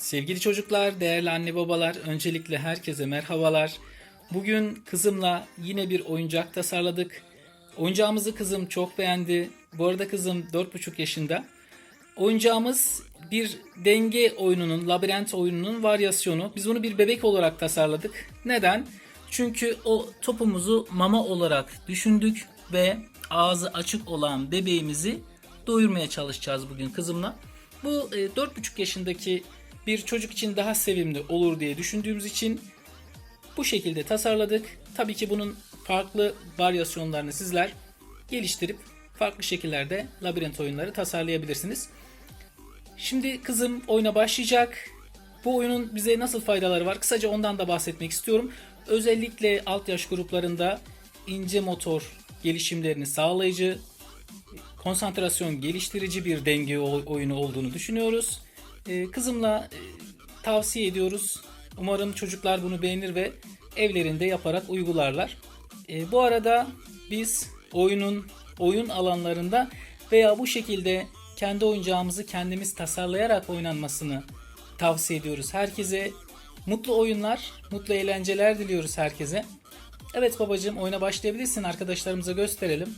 Sevgili çocuklar, değerli anne babalar, öncelikle herkese merhabalar. Bugün kızımla yine bir oyuncak tasarladık. Oyuncağımızı kızım çok beğendi. Bu arada kızım 4,5 yaşında. Oyuncağımız bir denge oyununun, labirent oyununun varyasyonu. Biz bunu bir bebek olarak tasarladık. Neden? Çünkü o topumuzu mama olarak düşündük ve ağzı açık olan bebeğimizi doyurmaya çalışacağız bugün kızımla. Bu e, 4,5 yaşındaki bir çocuk için daha sevimli olur diye düşündüğümüz için bu şekilde tasarladık. Tabii ki bunun farklı varyasyonlarını sizler geliştirip farklı şekillerde labirent oyunları tasarlayabilirsiniz. Şimdi kızım oyuna başlayacak. Bu oyunun bize nasıl faydaları var? Kısaca ondan da bahsetmek istiyorum. Özellikle alt yaş gruplarında ince motor gelişimlerini sağlayıcı, konsantrasyon geliştirici bir denge oy- oyunu olduğunu düşünüyoruz. Ee, kızımla e, tavsiye ediyoruz. Umarım çocuklar bunu beğenir ve evlerinde yaparak uygularlar. Ee, bu arada biz oyunun oyun alanlarında veya bu şekilde kendi oyuncağımızı kendimiz tasarlayarak oynanmasını tavsiye ediyoruz herkese. Mutlu oyunlar, mutlu eğlenceler diliyoruz herkese. Evet babacığım oyuna başlayabilirsin. Arkadaşlarımıza gösterelim.